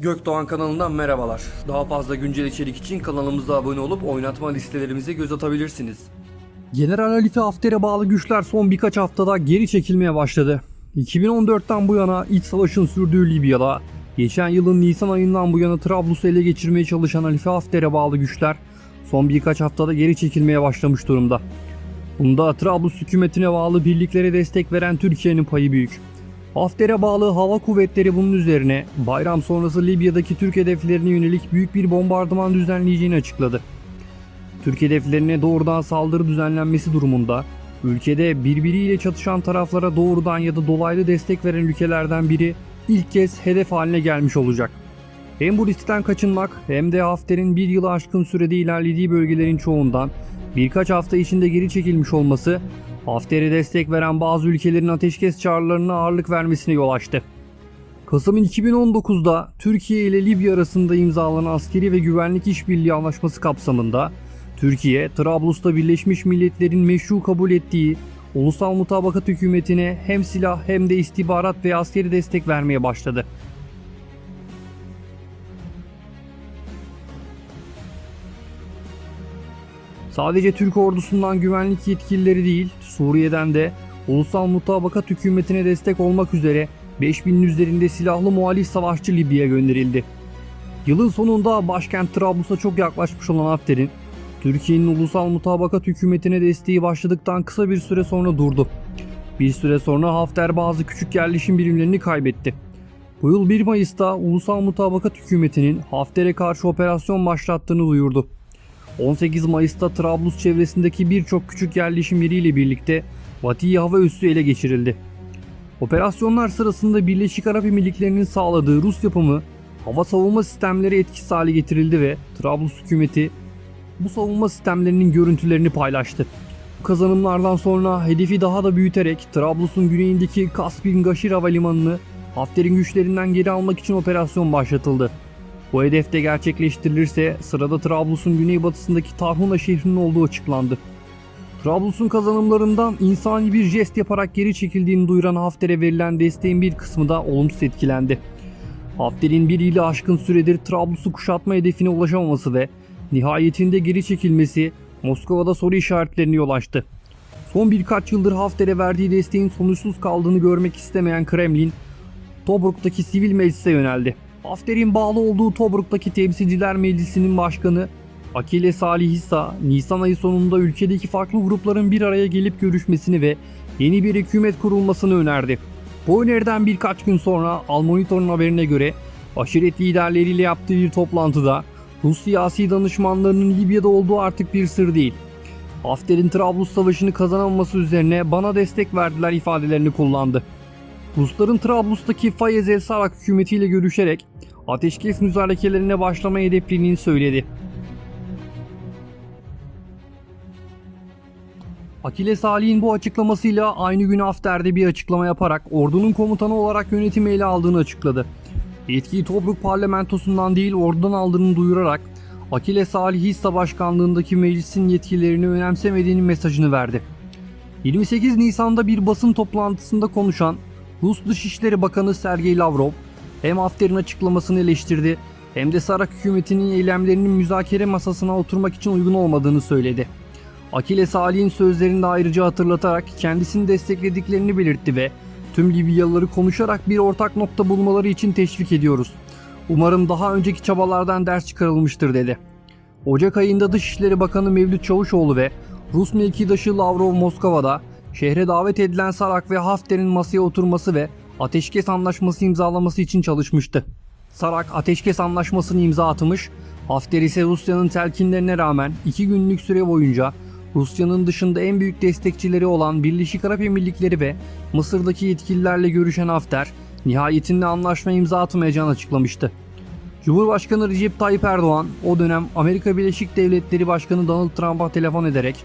Gökdoğan kanalından merhabalar. Daha fazla güncel içerik için kanalımıza abone olup oynatma listelerimize göz atabilirsiniz. General Halife Hafter'e bağlı güçler son birkaç haftada geri çekilmeye başladı. 2014'ten bu yana iç savaşın sürdüğü Libya'da, geçen yılın Nisan ayından bu yana Trablus'u ele geçirmeye çalışan Halife Hafter'e bağlı güçler son birkaç haftada geri çekilmeye başlamış durumda. Bunda Trablus hükümetine bağlı birliklere destek veren Türkiye'nin payı büyük. Hafter'e bağlı hava kuvvetleri bunun üzerine bayram sonrası Libya'daki Türk hedeflerine yönelik büyük bir bombardıman düzenleyeceğini açıkladı. Türk hedeflerine doğrudan saldırı düzenlenmesi durumunda ülkede birbiriyle çatışan taraflara doğrudan ya da dolaylı destek veren ülkelerden biri ilk kez hedef haline gelmiş olacak. Hem bu riskten kaçınmak hem de Hafter'in bir yılı aşkın sürede ilerlediği bölgelerin çoğundan birkaç hafta içinde geri çekilmiş olması Hafter'e destek veren bazı ülkelerin ateşkes çağrılarına ağırlık vermesine yol açtı. Kasım 2019'da Türkiye ile Libya arasında imzalanan askeri ve güvenlik işbirliği anlaşması kapsamında Türkiye, Trablus'ta Birleşmiş Milletler'in meşru kabul ettiği Ulusal Mutabakat Hükümeti'ne hem silah hem de istihbarat ve askeri destek vermeye başladı. Sadece Türk ordusundan güvenlik yetkilileri değil, Suriye'den de Ulusal Mutabakat Hükümeti'ne destek olmak üzere 5000'in üzerinde silahlı muhalif savaşçı Libya'ya gönderildi. Yılın sonunda başkent Trablus'a çok yaklaşmış olan Hafter'in, Türkiye'nin Ulusal Mutabakat Hükümeti'ne desteği başladıktan kısa bir süre sonra durdu. Bir süre sonra Hafter bazı küçük yerleşim birimlerini kaybetti. Bu yıl 1 Mayıs'ta Ulusal Mutabakat Hükümeti'nin Hafter'e karşı operasyon başlattığını duyurdu. 18 Mayıs'ta Trablus çevresindeki birçok küçük yerleşim yeriyle birlikte Vatiyi hava üssü ele geçirildi. Operasyonlar sırasında Birleşik Arap Emirlikleri'nin sağladığı Rus yapımı hava savunma sistemleri etkisiz hale getirildi ve Trablus hükümeti bu savunma sistemlerinin görüntülerini paylaştı. Bu kazanımlardan sonra hedefi daha da büyüterek Trablus'un güneyindeki Kaspin Gaşir Havalimanı'nı Hafter'in güçlerinden geri almak için operasyon başlatıldı. Bu hedef de gerçekleştirilirse sırada Trablus'un güneybatısındaki Tarhuna şehrinin olduğu açıklandı. Trablus'un kazanımlarından insani bir jest yaparak geri çekildiğini duyuran Hafter'e verilen desteğin bir kısmı da olumsuz etkilendi. Hafter'in bir ile aşkın süredir Trablus'u kuşatma hedefine ulaşamaması ve nihayetinde geri çekilmesi Moskova'da soru işaretlerine yol açtı. Son birkaç yıldır Hafter'e verdiği desteğin sonuçsuz kaldığını görmek istemeyen Kremlin, Tobruk'taki sivil meclise yöneldi. Hafter'in bağlı olduğu Tobruk'taki Temsilciler Meclisi'nin başkanı Akile Salih İsa, Nisan ayı sonunda ülkedeki farklı grupların bir araya gelip görüşmesini ve yeni bir hükümet kurulmasını önerdi. Bu öneriden birkaç gün sonra Almonitor'un haberine göre aşiret liderleriyle yaptığı bir toplantıda Rus siyasi danışmanlarının Libya'da olduğu artık bir sır değil. Hafter'in Trablus Savaşı'nı kazanamaması üzerine bana destek verdiler ifadelerini kullandı. Rusların Trablus'taki Fayez El Sarak hükümetiyle görüşerek ateşkes müzarekelerine başlamayı hedeflediğini söyledi. Akile Salih'in bu açıklamasıyla aynı gün Hafter'de bir açıklama yaparak ordunun komutanı olarak yönetimi ele aldığını açıkladı. Yetkiyi Tobruk parlamentosundan değil ordudan aldığını duyurarak Akile Salih İsta başkanlığındaki meclisin yetkilerini önemsemediğinin mesajını verdi. 28 Nisan'da bir basın toplantısında konuşan Rus Dışişleri Bakanı Sergey Lavrov hem Hafter'in açıklamasını eleştirdi hem de Sarak hükümetinin eylemlerinin müzakere masasına oturmak için uygun olmadığını söyledi. Akile Salih'in sözlerini de ayrıca hatırlatarak kendisini desteklediklerini belirtti ve tüm Libyalıları konuşarak bir ortak nokta bulmaları için teşvik ediyoruz. Umarım daha önceki çabalardan ders çıkarılmıştır dedi. Ocak ayında Dışişleri Bakanı Mevlüt Çavuşoğlu ve Rus mevkidaşı Lavrov Moskova'da şehre davet edilen Sarak ve Hafter'in masaya oturması ve ateşkes anlaşması imzalaması için çalışmıştı. Sarak ateşkes anlaşmasını imza atmış, Hafter ise Rusya'nın telkinlerine rağmen iki günlük süre boyunca Rusya'nın dışında en büyük destekçileri olan Birleşik Arap Emirlikleri ve Mısır'daki yetkililerle görüşen Hafter, nihayetinde anlaşma imza atmayacağını açıklamıştı. Cumhurbaşkanı Recep Tayyip Erdoğan o dönem Amerika Birleşik Devletleri Başkanı Donald Trump'a telefon ederek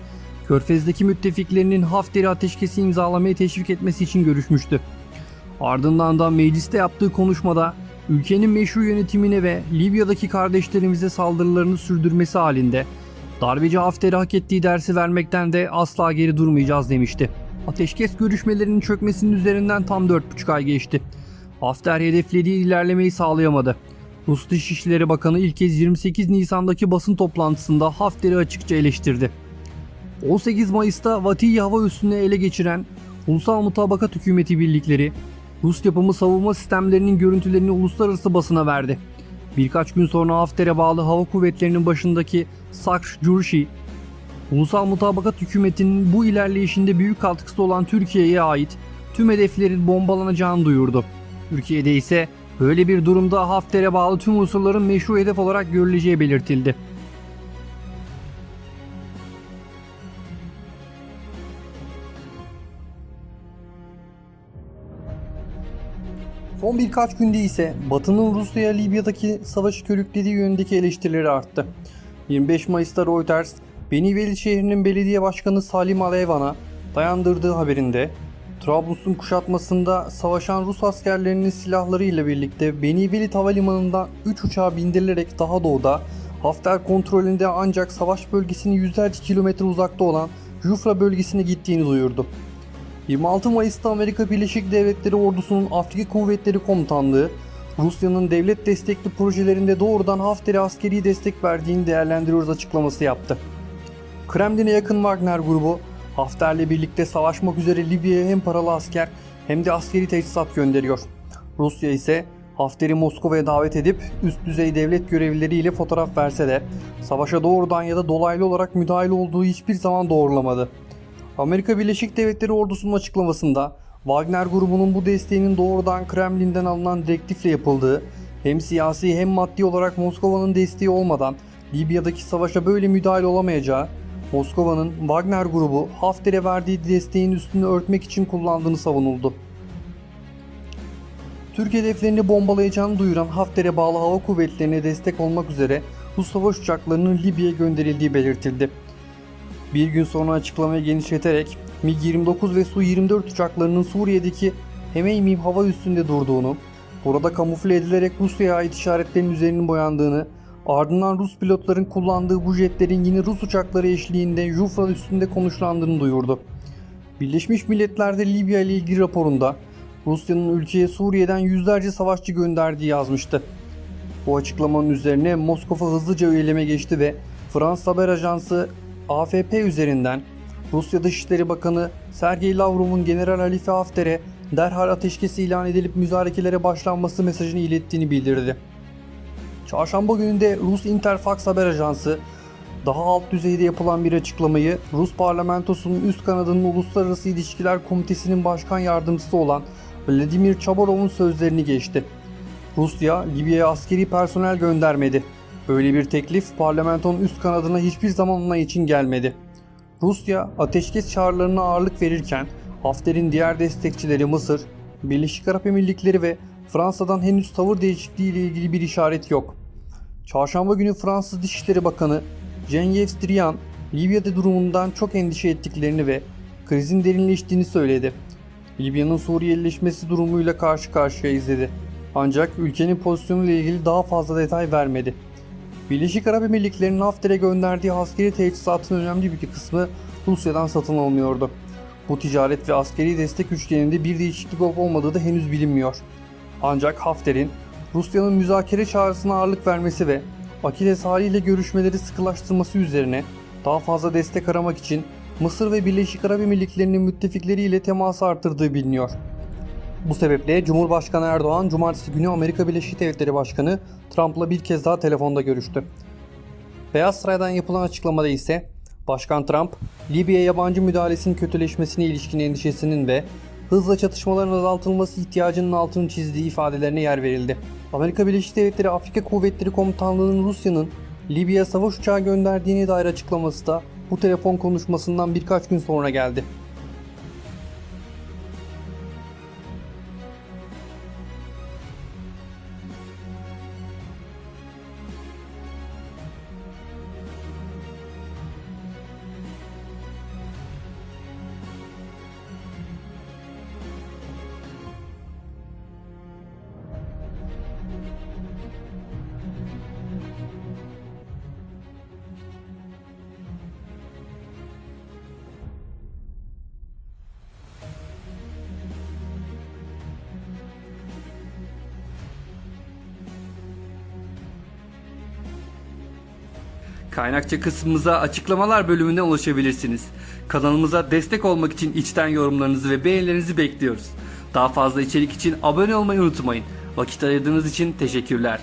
Körfez'deki müttefiklerinin Hafter'i ateşkesi imzalamayı teşvik etmesi için görüşmüştü. Ardından da mecliste yaptığı konuşmada ülkenin meşru yönetimine ve Libya'daki kardeşlerimize saldırılarını sürdürmesi halinde darbeci Hafter'e hak ettiği dersi vermekten de asla geri durmayacağız demişti. Ateşkes görüşmelerinin çökmesinin üzerinden tam 4,5 ay geçti. Hafter hedeflediği ilerlemeyi sağlayamadı. Rus Dışişleri Bakanı ilk kez 28 Nisan'daki basın toplantısında Hafter'i açıkça eleştirdi. 18 Mayıs'ta Vatiyi hava üssünü ele geçiren Ulusal Mutabakat Hükümeti birlikleri Rus yapımı savunma sistemlerinin görüntülerini uluslararası basına verdi. Birkaç gün sonra Hafter'e bağlı hava kuvvetlerinin başındaki Sakr Jurşi, Ulusal Mutabakat Hükümeti'nin bu ilerleyişinde büyük katkısı olan Türkiye'ye ait tüm hedeflerin bombalanacağını duyurdu. Türkiye'de ise böyle bir durumda Hafter'e bağlı tüm unsurların meşru hedef olarak görüleceği belirtildi. Son birkaç günde ise Batı'nın Rusya'ya Libya'daki savaşı körüklediği yönündeki eleştirileri arttı. 25 Mayıs'ta Reuters, Beni Veli şehrinin belediye başkanı Salim Aleyvan'a dayandırdığı haberinde Trablus'un kuşatmasında savaşan Rus askerlerinin silahları ile birlikte Beni Veli Havalimanı'ndan 3 uçağa bindirilerek daha doğuda Hafter kontrolünde ancak savaş bölgesinin yüzlerce kilometre uzakta olan Jufra bölgesine gittiğini duyurdu. 26 Mayıs'ta Amerika Birleşik Devletleri Ordusu'nun Afrika Kuvvetleri Komutanlığı, Rusya'nın devlet destekli projelerinde doğrudan Hafter'e askeri destek verdiğini değerlendiriyoruz açıklaması yaptı. Kremlin'e yakın Wagner grubu, Hafter'le birlikte savaşmak üzere Libya'ya hem paralı asker hem de askeri teçhizat gönderiyor. Rusya ise Hafter'i Moskova'ya davet edip üst düzey devlet görevlileriyle fotoğraf verse de savaşa doğrudan ya da dolaylı olarak müdahil olduğu hiçbir zaman doğrulamadı. Amerika Birleşik Devletleri ordusunun açıklamasında Wagner grubunun bu desteğinin doğrudan Kremlin'den alınan direktifle yapıldığı, hem siyasi hem maddi olarak Moskova'nın desteği olmadan Libya'daki savaşa böyle müdahil olamayacağı, Moskova'nın Wagner grubu Hafter'e verdiği desteğin üstünü örtmek için kullandığını savunuldu. Türk hedeflerini bombalayacağını duyuran Hafter'e bağlı hava kuvvetlerine destek olmak üzere Rus savaş uçaklarının Libya'ya gönderildiği belirtildi. Bir gün sonra açıklamayı genişleterek MiG-29 ve Su-24 uçaklarının Suriye'deki Hemeymim hava üssünde durduğunu, burada kamufle edilerek Rusya'ya ait işaretlerin üzerinin boyandığını, ardından Rus pilotların kullandığı bu jetlerin yine Rus uçakları eşliğinde Jufra üstünde konuşlandığını duyurdu. Birleşmiş Milletler'de Libya ile ilgili raporunda Rusya'nın ülkeye Suriye'den yüzlerce savaşçı gönderdiği yazmıştı. Bu açıklamanın üzerine Moskova hızlıca üyeleme geçti ve Fransız haber ajansı AFP üzerinden Rusya Dışişleri Bakanı Sergey Lavrov'un General Halife Hafter'e derhal ateşkes ilan edilip müzarekelere başlanması mesajını ilettiğini bildirdi. Çarşamba günü de Rus Interfax haber ajansı daha alt düzeyde yapılan bir açıklamayı Rus parlamentosunun üst kanadının Uluslararası İlişkiler Komitesi'nin başkan yardımcısı olan Vladimir Chabarov'un sözlerini geçti. Rusya, Libya'ya askeri personel göndermedi. Böyle bir teklif parlamentonun üst kanadına hiçbir zaman onay için gelmedi. Rusya, ateşkes çağrılarına ağırlık verirken Hafter'in diğer destekçileri Mısır, Birleşik Arap Emirlikleri ve Fransa'dan henüz tavır değişikliği ile ilgili bir işaret yok. Çarşamba günü Fransız Dışişleri Bakanı Jean-Yves Drian, Libya'da durumundan çok endişe ettiklerini ve krizin derinleştiğini söyledi. Libya'nın Suriyelileşmesi durumuyla karşı karşıyayız dedi. Ancak ülkenin pozisyonu ile ilgili daha fazla detay vermedi. Birleşik Arap Emirlikleri'nin Hafter'e gönderdiği askeri teçhizatın önemli bir kısmı Rusya'dan satın alınıyordu. Bu ticaret ve askeri destek üçgeninde bir değişiklik olup olmadığı da henüz bilinmiyor. Ancak Hafter'in Rusya'nın müzakere çağrısına ağırlık vermesi ve Akiles haliyle görüşmeleri sıkılaştırması üzerine daha fazla destek aramak için Mısır ve Birleşik Arap Emirlikleri'nin müttefikleriyle teması arttırdığı biliniyor. Bu sebeple Cumhurbaşkanı Erdoğan cumartesi günü Amerika Birleşik Devletleri Başkanı Trump'la bir kez daha telefonda görüştü. Beyaz Saray'dan yapılan açıklamada ise Başkan Trump, Libya yabancı müdahalesinin kötüleşmesine ilişkin endişesinin ve hızla çatışmaların azaltılması ihtiyacının altını çizdiği ifadelerine yer verildi. Amerika Birleşik Devletleri Afrika Kuvvetleri Komutanlığı'nın Rusya'nın Libya'ya savaş uçağı gönderdiğine dair açıklaması da bu telefon konuşmasından birkaç gün sonra geldi. Kaynakça kısmımıza açıklamalar bölümünden ulaşabilirsiniz. Kanalımıza destek olmak için içten yorumlarınızı ve beğenilerinizi bekliyoruz. Daha fazla içerik için abone olmayı unutmayın. Vakit ayırdığınız için teşekkürler.